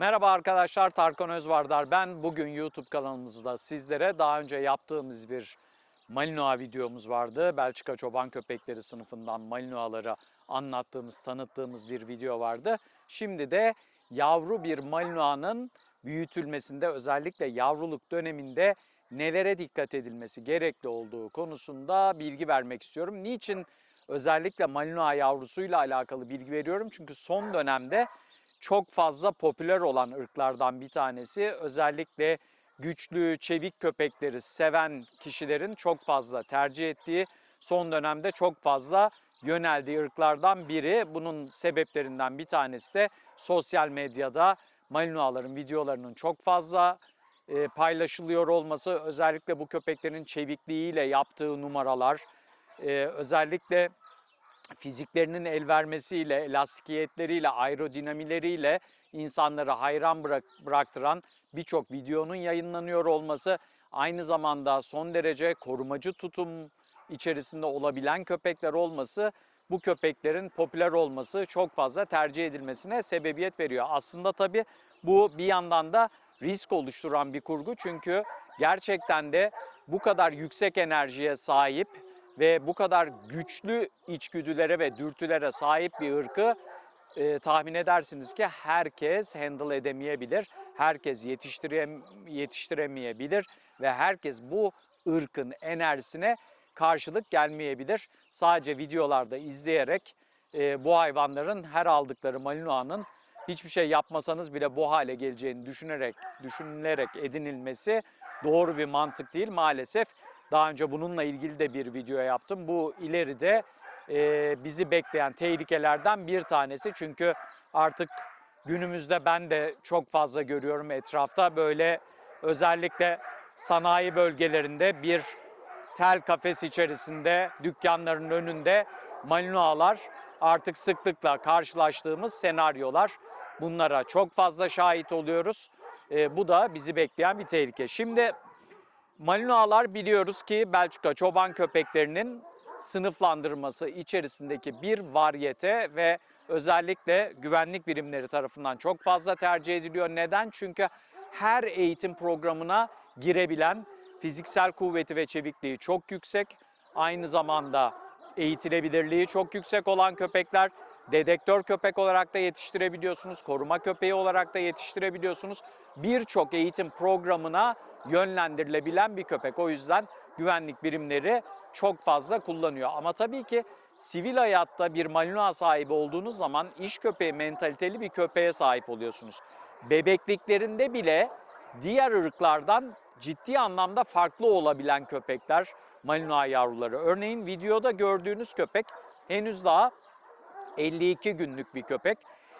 Merhaba arkadaşlar, Tarkan Özvardar ben. Bugün YouTube kanalımızda sizlere daha önce yaptığımız bir Malinois videomuz vardı. Belçika çoban köpekleri sınıfından Malinois'ları anlattığımız, tanıttığımız bir video vardı. Şimdi de yavru bir Malinois'nın büyütülmesinde özellikle yavruluk döneminde nelere dikkat edilmesi gerekli olduğu konusunda bilgi vermek istiyorum. Niçin özellikle Malinois yavrusuyla alakalı bilgi veriyorum? Çünkü son dönemde çok fazla popüler olan ırklardan bir tanesi. Özellikle güçlü, çevik köpekleri seven kişilerin çok fazla tercih ettiği, son dönemde çok fazla yöneldiği ırklardan biri. Bunun sebeplerinden bir tanesi de sosyal medyada Malinois'ların videolarının çok fazla e, paylaşılıyor olması, özellikle bu köpeklerin çevikliğiyle yaptığı numaralar, e, özellikle fiziklerinin el vermesiyle, elastikiyetleriyle, aerodinamileriyle insanları hayran bırak, bıraktıran birçok videonun yayınlanıyor olması, aynı zamanda son derece korumacı tutum içerisinde olabilen köpekler olması, bu köpeklerin popüler olması çok fazla tercih edilmesine sebebiyet veriyor. Aslında tabii bu bir yandan da risk oluşturan bir kurgu çünkü gerçekten de bu kadar yüksek enerjiye sahip ve bu kadar güçlü içgüdülere ve dürtülere sahip bir ırkı e, tahmin edersiniz ki herkes handle edemeyebilir, herkes yetiştirem yetiştiremeyebilir ve herkes bu ırkın enerjisine karşılık gelmeyebilir. Sadece videolarda izleyerek e, bu hayvanların her aldıkları Malinois'nın hiçbir şey yapmasanız bile bu hale geleceğini düşünerek düşünülerek edinilmesi doğru bir mantık değil maalesef. Daha önce bununla ilgili de bir video yaptım. Bu ileride e, bizi bekleyen tehlikelerden bir tanesi. Çünkü artık günümüzde ben de çok fazla görüyorum etrafta böyle özellikle sanayi bölgelerinde bir tel kafes içerisinde dükkanların önünde malinoalar artık sıklıkla karşılaştığımız senaryolar. Bunlara çok fazla şahit oluyoruz. E, bu da bizi bekleyen bir tehlike. Şimdi Malinois'lar biliyoruz ki Belçika çoban köpeklerinin sınıflandırması içerisindeki bir varyete ve özellikle güvenlik birimleri tarafından çok fazla tercih ediliyor. Neden? Çünkü her eğitim programına girebilen fiziksel kuvveti ve çevikliği çok yüksek. Aynı zamanda eğitilebilirliği çok yüksek olan köpekler dedektör köpek olarak da yetiştirebiliyorsunuz, koruma köpeği olarak da yetiştirebiliyorsunuz. Birçok eğitim programına yönlendirilebilen bir köpek. O yüzden güvenlik birimleri çok fazla kullanıyor. Ama tabii ki sivil hayatta bir Malinois sahibi olduğunuz zaman iş köpeği mentaliteli bir köpeğe sahip oluyorsunuz. Bebekliklerinde bile diğer ırklardan ciddi anlamda farklı olabilen köpekler Malinois yavruları. Örneğin videoda gördüğünüz köpek henüz daha 52 günlük bir köpek.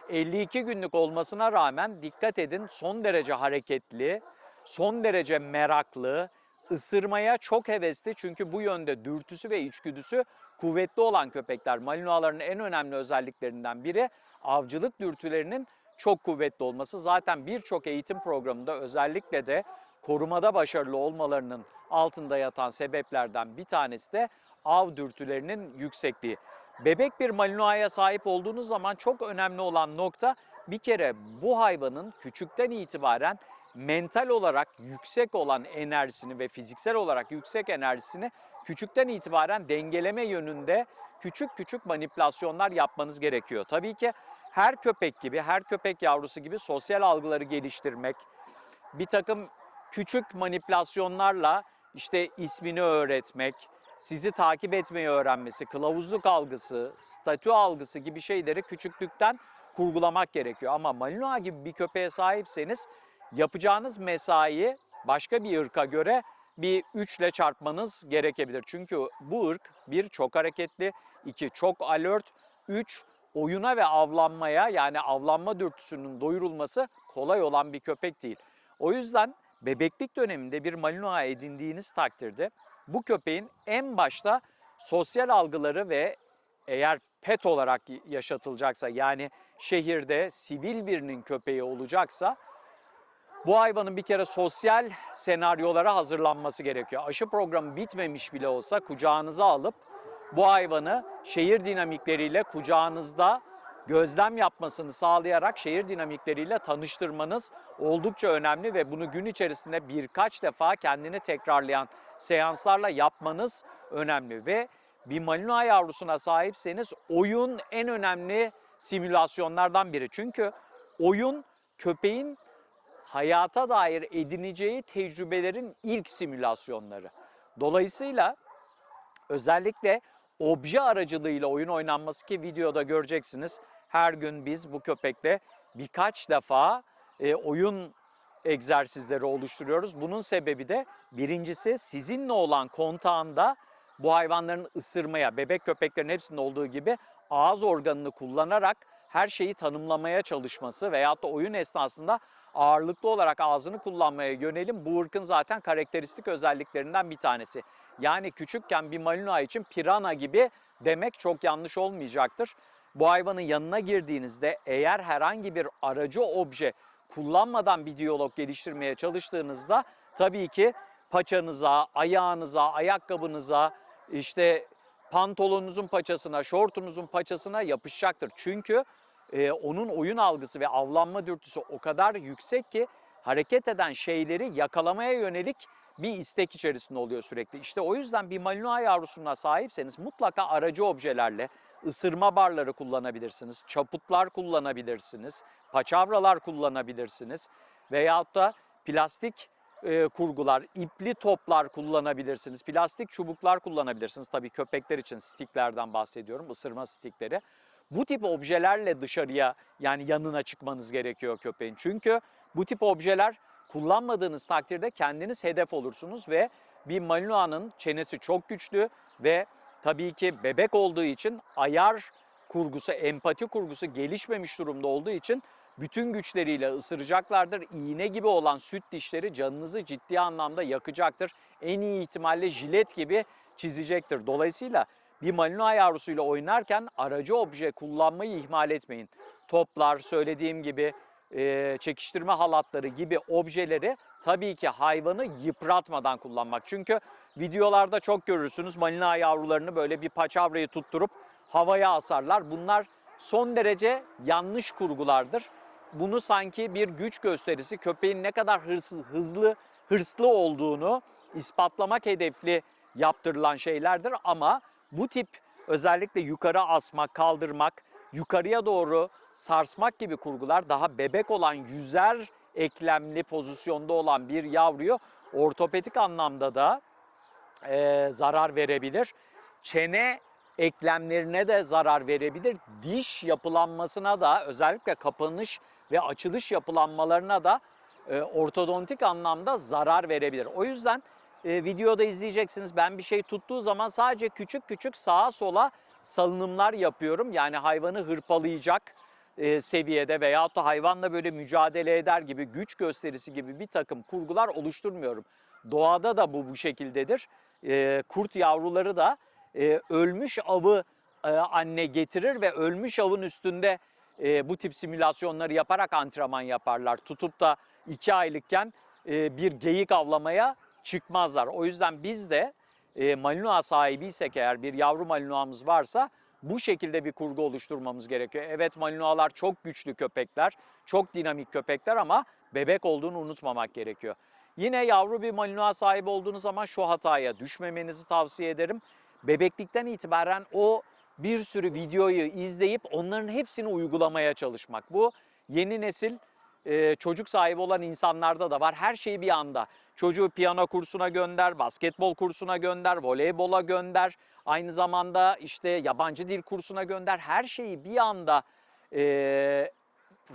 52 günlük olmasına rağmen dikkat edin son derece hareketli, son derece meraklı, ısırmaya çok hevesli çünkü bu yönde dürtüsü ve içgüdüsü kuvvetli olan köpekler. Malinois'ların en önemli özelliklerinden biri avcılık dürtülerinin çok kuvvetli olması. Zaten birçok eğitim programında özellikle de korumada başarılı olmalarının altında yatan sebeplerden bir tanesi de av dürtülerinin yüksekliği. Bebek bir Malinois'a sahip olduğunuz zaman çok önemli olan nokta bir kere bu hayvanın küçükten itibaren mental olarak yüksek olan enerjisini ve fiziksel olarak yüksek enerjisini küçükten itibaren dengeleme yönünde küçük küçük manipülasyonlar yapmanız gerekiyor. Tabii ki her köpek gibi, her köpek yavrusu gibi sosyal algıları geliştirmek, bir takım küçük manipülasyonlarla işte ismini öğretmek, sizi takip etmeyi öğrenmesi, kılavuzluk algısı, statü algısı gibi şeyleri küçüklükten kurgulamak gerekiyor. Ama Malinois gibi bir köpeğe sahipseniz yapacağınız mesai başka bir ırka göre bir 3 ile çarpmanız gerekebilir. Çünkü bu ırk bir çok hareketli, iki çok alert, üç oyuna ve avlanmaya yani avlanma dürtüsünün doyurulması kolay olan bir köpek değil. O yüzden bebeklik döneminde bir Malinois edindiğiniz takdirde bu köpeğin en başta sosyal algıları ve eğer pet olarak yaşatılacaksa yani şehirde sivil birinin köpeği olacaksa bu hayvanın bir kere sosyal senaryolara hazırlanması gerekiyor. Aşı programı bitmemiş bile olsa kucağınıza alıp bu hayvanı şehir dinamikleriyle kucağınızda gözlem yapmasını sağlayarak şehir dinamikleriyle tanıştırmanız oldukça önemli ve bunu gün içerisinde birkaç defa kendini tekrarlayan seanslarla yapmanız önemli ve bir Malinois yavrusuna sahipseniz oyun en önemli simülasyonlardan biri. Çünkü oyun köpeğin hayata dair edineceği tecrübelerin ilk simülasyonları. Dolayısıyla özellikle obje aracılığıyla oyun oynanması ki videoda göreceksiniz. Her gün biz bu köpekle birkaç defa e, oyun egzersizleri oluşturuyoruz. Bunun sebebi de birincisi sizinle olan kontağında bu hayvanların ısırmaya, bebek köpeklerin hepsinde olduğu gibi ağız organını kullanarak her şeyi tanımlamaya çalışması veyahut da oyun esnasında ağırlıklı olarak ağzını kullanmaya yönelim bu ırkın zaten karakteristik özelliklerinden bir tanesi. Yani küçükken bir Malinois için pirana gibi demek çok yanlış olmayacaktır. Bu hayvanın yanına girdiğinizde eğer herhangi bir aracı obje kullanmadan bir diyalog geliştirmeye çalıştığınızda tabii ki paçanıza, ayağınıza, ayakkabınıza, işte pantolonunuzun paçasına, şortunuzun paçasına yapışacaktır. Çünkü e, onun oyun algısı ve avlanma dürtüsü o kadar yüksek ki hareket eden şeyleri yakalamaya yönelik bir istek içerisinde oluyor sürekli. İşte o yüzden bir Malinois yavrusuna sahipseniz mutlaka aracı objelerle ısırma barları kullanabilirsiniz, çaputlar kullanabilirsiniz, paçavralar kullanabilirsiniz veyahut da plastik e, kurgular, ipli toplar kullanabilirsiniz, plastik çubuklar kullanabilirsiniz. Tabii köpekler için stiklerden bahsediyorum, ısırma stikleri. Bu tip objelerle dışarıya yani yanına çıkmanız gerekiyor köpeğin. Çünkü bu tip objeler kullanmadığınız takdirde kendiniz hedef olursunuz ve bir Malinois'nın çenesi çok güçlü ve tabii ki bebek olduğu için ayar kurgusu, empati kurgusu gelişmemiş durumda olduğu için bütün güçleriyle ısıracaklardır. İğne gibi olan süt dişleri canınızı ciddi anlamda yakacaktır. En iyi ihtimalle jilet gibi çizecektir. Dolayısıyla bir Malinois yavrusuyla oynarken aracı obje kullanmayı ihmal etmeyin. Toplar, söylediğim gibi çekiştirme halatları gibi objeleri tabii ki hayvanı yıpratmadan kullanmak. Çünkü videolarda çok görürsünüz Malinois yavrularını böyle bir paçavrayı tutturup havaya asarlar. Bunlar son derece yanlış kurgulardır. Bunu sanki bir güç gösterisi, köpeğin ne kadar hırsız, hızlı, hırslı olduğunu ispatlamak hedefli yaptırılan şeylerdir ama bu tip özellikle yukarı asmak, kaldırmak, yukarıya doğru sarsmak gibi kurgular daha bebek olan yüzer eklemli pozisyonda olan bir yavruyu ortopedik anlamda da e, zarar verebilir. Çene eklemlerine de zarar verebilir. Diş yapılanmasına da özellikle kapanış ve açılış yapılanmalarına da e, ortodontik anlamda zarar verebilir. O yüzden e, videoda izleyeceksiniz. Ben bir şey tuttuğu zaman sadece küçük küçük sağa sola salınımlar yapıyorum. Yani hayvanı hırpalayacak e, seviyede veyahut da hayvanla böyle mücadele eder gibi güç gösterisi gibi bir takım kurgular oluşturmuyorum. Doğada da bu bu şekildedir. E, kurt yavruları da e, ölmüş avı e, anne getirir ve ölmüş avın üstünde e, bu tip simülasyonları yaparak antrenman yaparlar. Tutup da iki aylıkken e, bir geyik avlamaya çıkmazlar. O yüzden biz de e, Malinois sahibiysek eğer bir yavru Malinois'ımız varsa bu şekilde bir kurgu oluşturmamız gerekiyor. Evet Malinois'lar çok güçlü köpekler, çok dinamik köpekler ama bebek olduğunu unutmamak gerekiyor. Yine yavru bir Malinois sahibi olduğunuz zaman şu hataya düşmemenizi tavsiye ederim. Bebeklikten itibaren o bir sürü videoyu izleyip onların hepsini uygulamaya çalışmak. Bu yeni nesil e, çocuk sahibi olan insanlarda da var. Her şeyi bir anda. Çocuğu piyano kursuna gönder, basketbol kursuna gönder, voleybola gönder. Aynı zamanda işte yabancı dil kursuna gönder. Her şeyi bir anda e,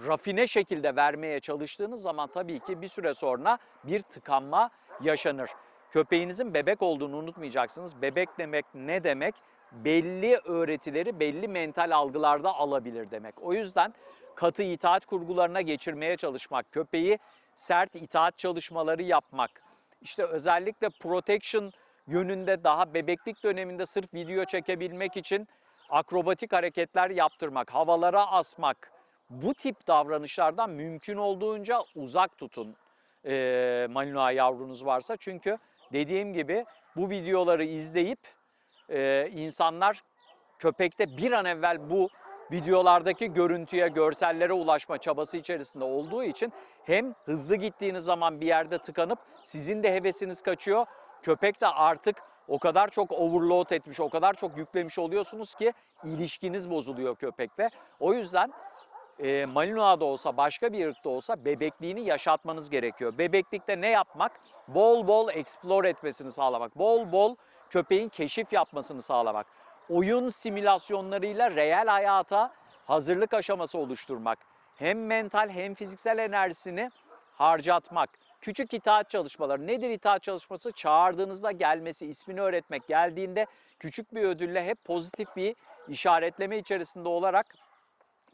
rafine şekilde vermeye çalıştığınız zaman tabii ki bir süre sonra bir tıkanma yaşanır. Köpeğinizin bebek olduğunu unutmayacaksınız. Bebek demek ne demek? Belli öğretileri belli mental algılarda alabilir demek. O yüzden katı itaat kurgularına geçirmeye çalışmak, köpeği sert itaat çalışmaları yapmak, işte özellikle protection yönünde daha bebeklik döneminde sırf video çekebilmek için akrobatik hareketler yaptırmak, havalara asmak, bu tip davranışlardan mümkün olduğunca uzak tutun e, Malinois yavrunuz varsa. Çünkü dediğim gibi bu videoları izleyip e, insanlar köpekte bir an evvel bu videolardaki görüntüye, görsellere ulaşma çabası içerisinde olduğu için hem hızlı gittiğiniz zaman bir yerde tıkanıp sizin de hevesiniz kaçıyor. Köpek de artık o kadar çok overload etmiş, o kadar çok yüklemiş oluyorsunuz ki ilişkiniz bozuluyor köpekle. O yüzden e, Malinois da olsa başka bir ırkta olsa bebekliğini yaşatmanız gerekiyor. Bebeklikte ne yapmak? Bol bol explore etmesini sağlamak. Bol bol köpeğin keşif yapmasını sağlamak. Oyun simülasyonlarıyla reel hayata hazırlık aşaması oluşturmak. Hem mental hem fiziksel enerjisini harcatmak. Küçük itaat çalışmaları. Nedir itaat çalışması? Çağırdığınızda gelmesi, ismini öğretmek. Geldiğinde küçük bir ödülle hep pozitif bir işaretleme içerisinde olarak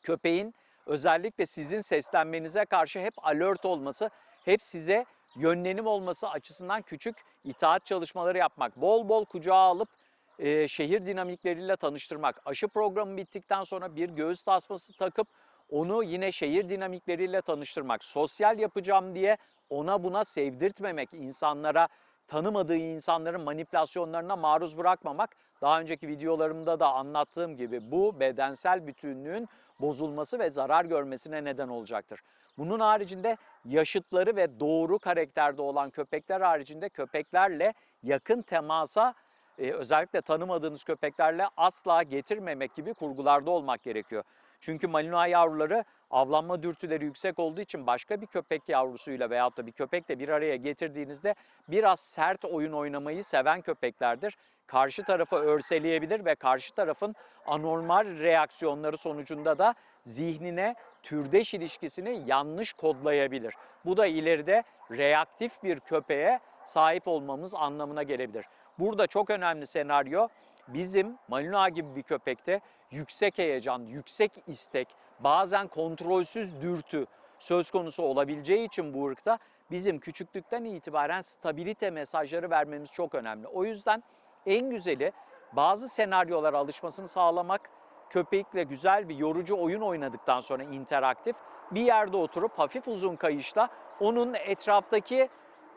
köpeğin özellikle sizin seslenmenize karşı hep alert olması, hep size yönlenim olması açısından küçük itaat çalışmaları yapmak. Bol bol kucağa alıp e, şehir dinamikleriyle tanıştırmak. Aşı programı bittikten sonra bir göğüs tasması takıp onu yine şehir dinamikleriyle tanıştırmak. Sosyal yapacağım diye ona buna sevdirtmemek, insanlara tanımadığı insanların manipülasyonlarına maruz bırakmamak. Daha önceki videolarımda da anlattığım gibi bu bedensel bütünlüğün bozulması ve zarar görmesine neden olacaktır. Bunun haricinde yaşıtları ve doğru karakterde olan köpekler haricinde köpeklerle yakın temasa e, özellikle tanımadığınız köpeklerle asla getirmemek gibi kurgularda olmak gerekiyor. Çünkü Malinois yavruları avlanma dürtüleri yüksek olduğu için başka bir köpek yavrusuyla veyahut da bir köpekle bir araya getirdiğinizde biraz sert oyun oynamayı seven köpeklerdir. Karşı tarafı örseleyebilir ve karşı tarafın anormal reaksiyonları sonucunda da zihnine türdeş ilişkisini yanlış kodlayabilir. Bu da ileride reaktif bir köpeğe sahip olmamız anlamına gelebilir. Burada çok önemli senaryo bizim Malinois gibi bir köpekte yüksek heyecan, yüksek istek, bazen kontrolsüz dürtü söz konusu olabileceği için bu ırkta bizim küçüklükten itibaren stabilite mesajları vermemiz çok önemli. O yüzden en güzeli bazı senaryolara alışmasını sağlamak, köpekle güzel bir yorucu oyun oynadıktan sonra interaktif bir yerde oturup hafif uzun kayışla onun etraftaki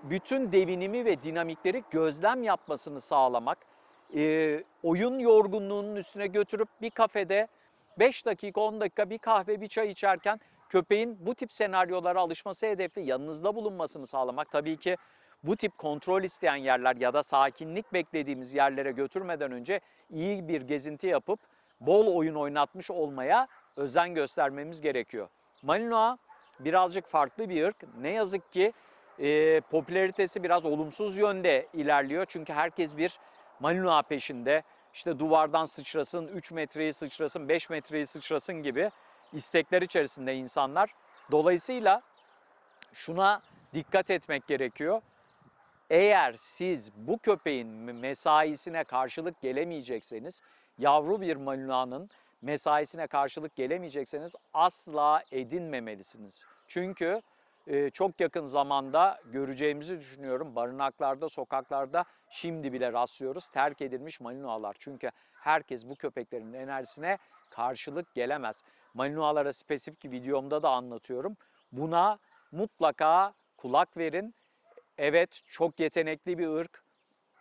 bütün devinimi ve dinamikleri gözlem yapmasını sağlamak, e, oyun yorgunluğunun üstüne götürüp bir kafede 5 dakika 10 dakika bir kahve bir çay içerken köpeğin bu tip senaryolara alışması hedefli yanınızda bulunmasını sağlamak. Tabii ki bu tip kontrol isteyen yerler ya da sakinlik beklediğimiz yerlere götürmeden önce iyi bir gezinti yapıp bol oyun oynatmış olmaya özen göstermemiz gerekiyor. Malinois birazcık farklı bir ırk. Ne yazık ki e, popülaritesi biraz olumsuz yönde ilerliyor. Çünkü herkes bir Malinois peşinde. İşte duvardan sıçrasın, 3 metreyi sıçrasın, 5 metreyi sıçrasın gibi istekler içerisinde insanlar. Dolayısıyla şuna dikkat etmek gerekiyor. Eğer siz bu köpeğin mesaisine karşılık gelemeyecekseniz, yavru bir Malinois'nın mesaisine karşılık gelemeyecekseniz asla edinmemelisiniz. Çünkü çok yakın zamanda göreceğimizi düşünüyorum. Barınaklarda, sokaklarda şimdi bile rastlıyoruz. Terk edilmiş Malinois'lar. Çünkü herkes bu köpeklerin enerjisine karşılık gelemez. Malinois'lara spesifik videomda da anlatıyorum. Buna mutlaka kulak verin. Evet çok yetenekli bir ırk.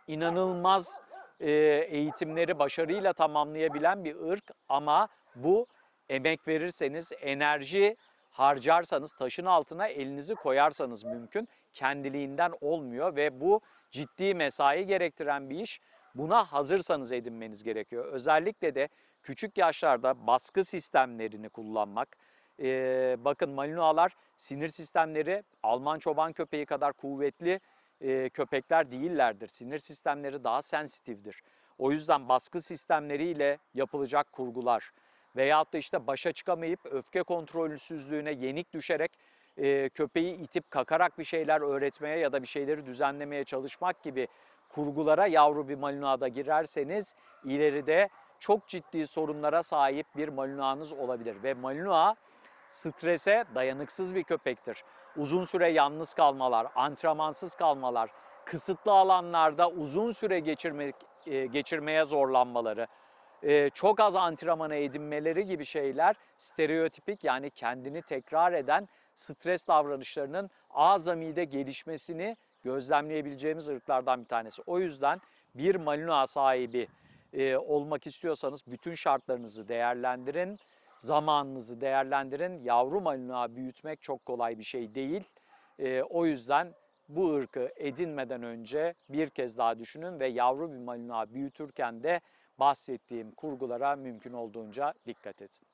İnanılmaz e, eğitimleri başarıyla tamamlayabilen bir ırk ama bu emek verirseniz, enerji harcarsanız, taşın altına elinizi koyarsanız mümkün. Kendiliğinden olmuyor ve bu ciddi mesai gerektiren bir iş. Buna hazırsanız edinmeniz gerekiyor. Özellikle de küçük yaşlarda baskı sistemlerini kullanmak. Ee, bakın Malinois'lar sinir sistemleri Alman çoban köpeği kadar kuvvetli e, köpekler değillerdir. Sinir sistemleri daha sensitiftir. O yüzden baskı sistemleriyle yapılacak kurgular, veyahut da işte başa çıkamayıp öfke kontrolsüzlüğüne yenik düşerek e, köpeği itip kakarak bir şeyler öğretmeye ya da bir şeyleri düzenlemeye çalışmak gibi kurgulara yavru bir Malinois'da girerseniz ileride çok ciddi sorunlara sahip bir Malinois'nız olabilir. Ve Malinois strese dayanıksız bir köpektir. Uzun süre yalnız kalmalar, antrenmansız kalmalar, kısıtlı alanlarda uzun süre geçirmek, geçirmeye zorlanmaları, e, çok az antrenmana edinmeleri gibi şeyler stereotipik yani kendini tekrar eden stres davranışlarının azamide gelişmesini gözlemleyebileceğimiz ırklardan bir tanesi. O yüzden bir Malinois sahibi e, olmak istiyorsanız bütün şartlarınızı değerlendirin. zamanınızı değerlendirin. Yavru Malinois büyütmek çok kolay bir şey değil. Ee, o yüzden bu ırkı edinmeden önce bir kez daha düşünün ve yavru bir Malinois büyütürken de bahsettiğim kurgulara mümkün olduğunca dikkat edin.